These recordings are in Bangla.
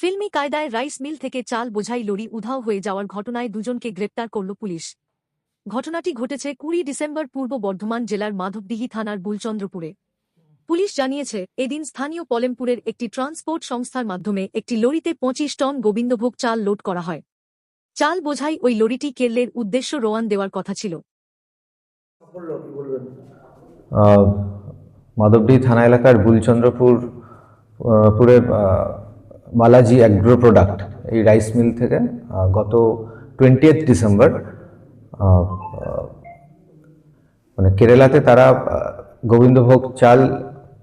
ফিল্মি কায়দায় রাইস মিল থেকে চাল বোঝাই লরি উধাও হয়ে যাওয়ার ঘটনায় দুজনকে গ্রেপ্তার করল পুলিশ। ঘটনাটি ঘটেছে কুড়ি ডিসেম্বর পূর্ব বর্ধমান জেলার মাধবদিহি থানার বুলচন্দ্রপুরে। পুলিশ জানিয়েছে, এদিন স্থানীয় পলেমপুরের একটি ট্রান্সপোর্ট সংস্থার মাধ্যমে একটি লরিতে পঁচিশ টন গোবিন্দভোগ চাল লোড করা হয়। চাল বোঝাই ওই লরিটি কেরলের উদ্দেশ্য রোয়ান দেওয়ার কথা ছিল। মাধবডি থানা এলাকার বুলচন্দ্রপুর পুরে বালাজি অ্যাগ্রো প্রোডাক্ট এই রাইস মিল থেকে গত টোয়েন্টিয়েথ ডিসেম্বর মানে কেরালাতে তারা গোবিন্দভোগ চাল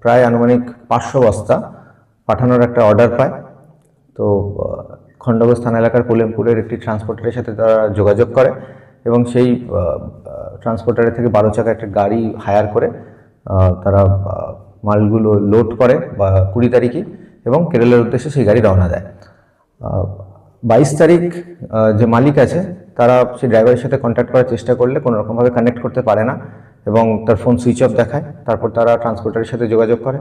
প্রায় আনুমানিক পাঁচশো বস্তা পাঠানোর একটা অর্ডার পায়। তো খণ্ডঘোষ থানা এলাকার কোলেমপুরের একটি ট্রান্সপোর্টারের সাথে তারা যোগাযোগ করে এবং সেই ট্রান্সপোর্টারের থেকে বারো চাকা একটা গাড়ি হায়ার করে তারা মালগুলো লোড করে বা কুড়ি তারিখে এবং কেরলের উদ্দেশ্যে সেই গাড়ি রওনা দেয়। বাইশ তারিখ যে মালিক আছে, তারা সেই ড্রাইভারের সাথে কন্ট্যাক্ট করার চেষ্টা করলে কোনো রকমভাবে কানেক্ট করতে পারে না এবং তার ফোন সুইচ অফ দেখায়। তারপর তারা ট্রান্সপোর্টারের সাথে যোগাযোগ করে।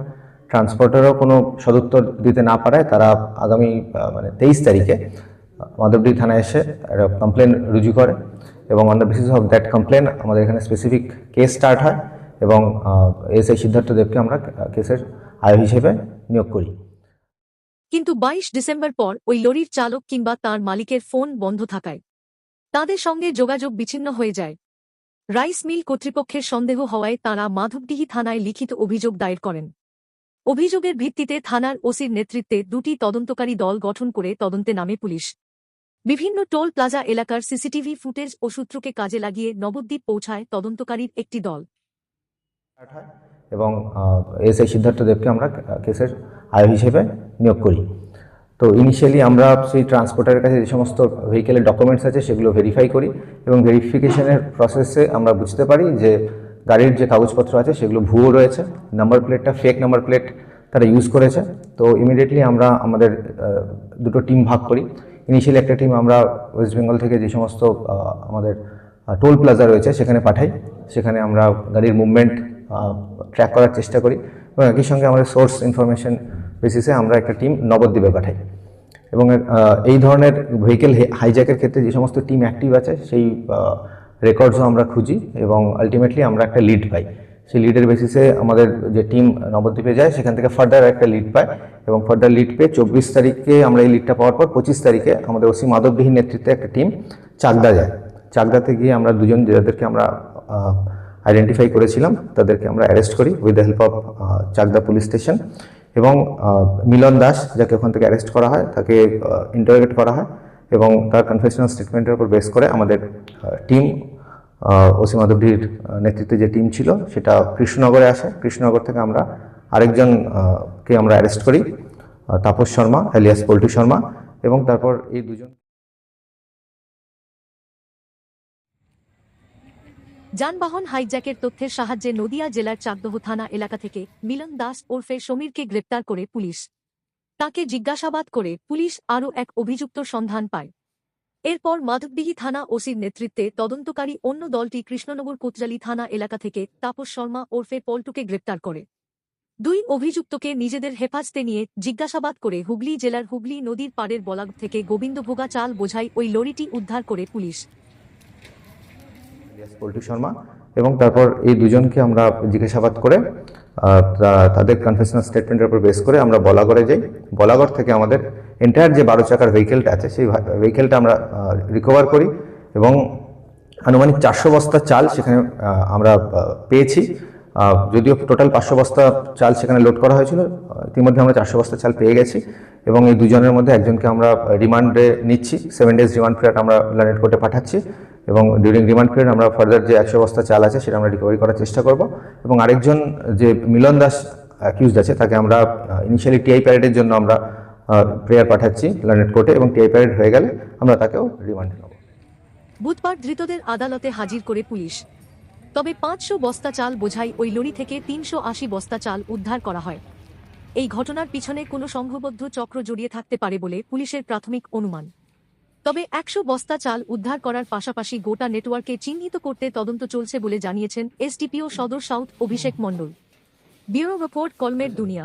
ট্রান্সপোর্টারও কোনো সদুত্তর দিতে না পারায় তারা আগামী মানে তেইশ তারিখে মাধবডি থানায় এসে একটা কমপ্লেন রুজু করে এবং on the basis of that complain আমাদের এখানে স্পেসিফিক কেস স্টার্ট হয় এবং এস আই সিদ্ধার্থ দেবকে আমরা কেসের আয় হিসেবে নিয়োগ করি। কিন্তু বাইশ ডিসেম্বর পর ওই লরির চালক কিংবা তার মালিকের ফোন বন্ধ থাকায়। তাদের সঙ্গে যোগাযোগ বিচ্ছিন্ন হয়ে যায়। রাইস মিল কর্তৃপক্ষের সন্দেহ হওয়ায় তাঁরা মাধবডিহি থানায় লিখিত অভিযোগ দায়ের করেন। অভিযোগের ভিত্তিতে থানার ওসির নেতৃত্বে দুটি তদন্তকারী দল গঠন করে তদন্তে নামে পুলিশ। বিভিন্ন টোল প্লাজা এলাকার সিসিটিভি ফুটেজ ও সূত্রকে কাজে লাগিয়ে নবদ্বীপ পৌঁছায় তদন্তকারীর একটি দল। এবং এস আই সিদ্ধার্থ দেবকে আমরা কেসের আয় হিসেবে নিয়োগ করি। তো ইনিশিয়ালি আমরা সেই ট্রান্সপোর্টারের কাছে যে সমস্ত ভেহিকেলের ডকুমেন্টস আছে সেগুলো ভেরিফাই করি এবং ভেরিফিকেশনের প্রসেসে আমরা বুঝতে পারি যে গাড়ির যে কাগজপত্র আছে সেগুলো ভুয়ো রয়েছে নাম্বার প্লেটটা ফেক নাম্বার প্লেট তারা ইউজ করেছে। তো ইমিডিয়েটলি আমরা আমাদের দুটো টিম ভাগ করি। ইনিশিয়ালি একটা টিম আমরা ওয়েস্ট বেঙ্গল থেকে যে সমস্ত আমাদের টোল প্লাজা রয়েছে সেখানে পাঠাই। সেখানে আমরা গাড়ির মুভমেন্ট ট্র্যাক করার চেষ্টা করি এবং একই সঙ্গে আমাদের সোর্স ইনফরমেশন বেসিসে আমরা একটা টিম নবদ্বীপে পাঠাই। এবং এই ধরনের ভেহিকেল হাইজ্যাকের ক্ষেত্রে যে সমস্ত টিম অ্যাক্টিভ আছে, সেই রেকর্ডসও আমরা খুঁজি এবং আলটিমেটলি আমরা একটা লিড পাই। সেই লিডের বেসিসে আমাদের যে টিম নবদ্বীপে যায়, সেখান থেকে ফার্দার একটা লিড পায় এবং ফার্দার লিড পেয়ে চব্বিশ তারিখে আমরা এই লিডটা পাওয়ার পর পঁচিশ তারিখে আমাদের ওসি মাধববিহীন নেতৃত্বে একটা টিম চাকদা যায়। চাকদাতে গিয়ে আমরা দুজন যাদেরকে আমরা আইডেন্টিফাই করেছিলাম তাদেরকে আমরা অ্যারেস্ট করি with the help of Chakdah police station এবং মিলন দাস যাকে ওখান থেকে অ্যারেস্ট করা হয় তাকে ইন্টারোগেট করা হয় এবং তার কনফেশনাল স্টেটমেন্টের উপর বেস করে আমাদের টিম ওসি মাধবডির নেতৃত্বে যে টিম ছিল সেটা কৃষ্ণনগরে আসে। কৃষ্ণনগর থেকে আমরা আরেকজন আহ, কে আমরা অ্যারেস্ট করি তাপস শর্মা এলিয়াস পল্টু শর্মা এবং তারপর এই দুজন যানবাহন হাইজ্যাকের তথ্যের সাহায্যে নদিয়া জেলার চাকদহ থানা এলাকা থেকে মিলন দাস ওরফে সমীরকে গ্রেপ্তার করে পুলিশ। তাকে জিজ্ঞাসাবাদ করে পুলিশ আরও এক অভিযুক্ত সন্ধান পায়। এরপর মাধবদিহি থানা ওসির নেতৃত্বে তদন্তকারী অন্য দলটি কৃষ্ণনগর কোতজালি থানা এলাকা থেকে তাপস শর্মা ওরফে পল্টুকে গ্রেপ্তার করে। দুই অভিযুক্তকে নিজেদের হেফাজতে নিয়ে জিজ্ঞাসাবাদ করে হুগলি জেলার হুগলি নদীর পাড়ের বলাগ থেকে গোবিন্দভোগা চাল বোঝাই ওই লরিটি উদ্ধার করে পুলিশ। ইলিয়াস পল্টু শর্মা এবং তারপর এই দুজনকে আমরা জিজ্ঞাসাবাদ করে তাদের কনফেশনাল স্টেটমেন্টের উপর বেস করে আমরা বলাগড়ে যাই। বলাগড় থেকে আমাদের এন্টায়ার যে বারো চাকার ভেহিকেলটা আছে, সেই ভেহিকেলটা আমরা রিকভার করি এবং আনুমানিক চারশো বস্তা চাল সেখানে আমরা পেয়েছি। যদিও টোটাল পাঁচশো বস্তা চাল সেখানে লোড করা হয়েছিল ইতিমধ্যে আমরা চারশো বস্তা চাল পেয়ে গেছি এবং এই দুজনের মধ্যে একজনকে আমরা রিমান্ডে নিচ্ছি। সেভেন ডেজ রিমান্ড পিরিয়ড আমরা লানেট কোর্টে পাঠাচ্ছি। এবং ডিউরিং রিমান্ড পিরিয়ড আমরা ফার্দার যে একশো বস্তা চাল আছে সেটা আমরা রিকভারি করার চেষ্টা করব। এবং আরেকজন যে মিলন দাস অ্যাকিউজড আছে, তাকে আমরা ইনিশিয়ালি টিআই প্যারেডের জন্য আমরা প্রেয়ার পাঠাচ্ছি লানেট কোর্টে এবং টিআই প্যারেড হয়ে গেলে আমরা তাকেও রিমান্ড নেব বুধবার ধৃতদের আদালতে হাজির করে পুলিশ। তবে পাঁচশো বস্তা চাল বোঝাই ওই লরি থেকে তিনশো আশি বস্তা চাল উদ্ধার করা হয়। এই ঘটনার পিছনে কোনো সংঘবদ্ধ চক্র জড়িয়ে থাকতে পারে বলে পুলিশের প্রাথমিক অনুমান। তবে একশো বস্তা চাল উদ্ধার করার পাশাপাশি গোটা নেটওয়ার্কে চিহ্নিত করতে তদন্ত চলছে বলে জানিয়েছেন এসডিপিও সদর south Abhishek Mondal. Bureau report কলমের দুনিয়া।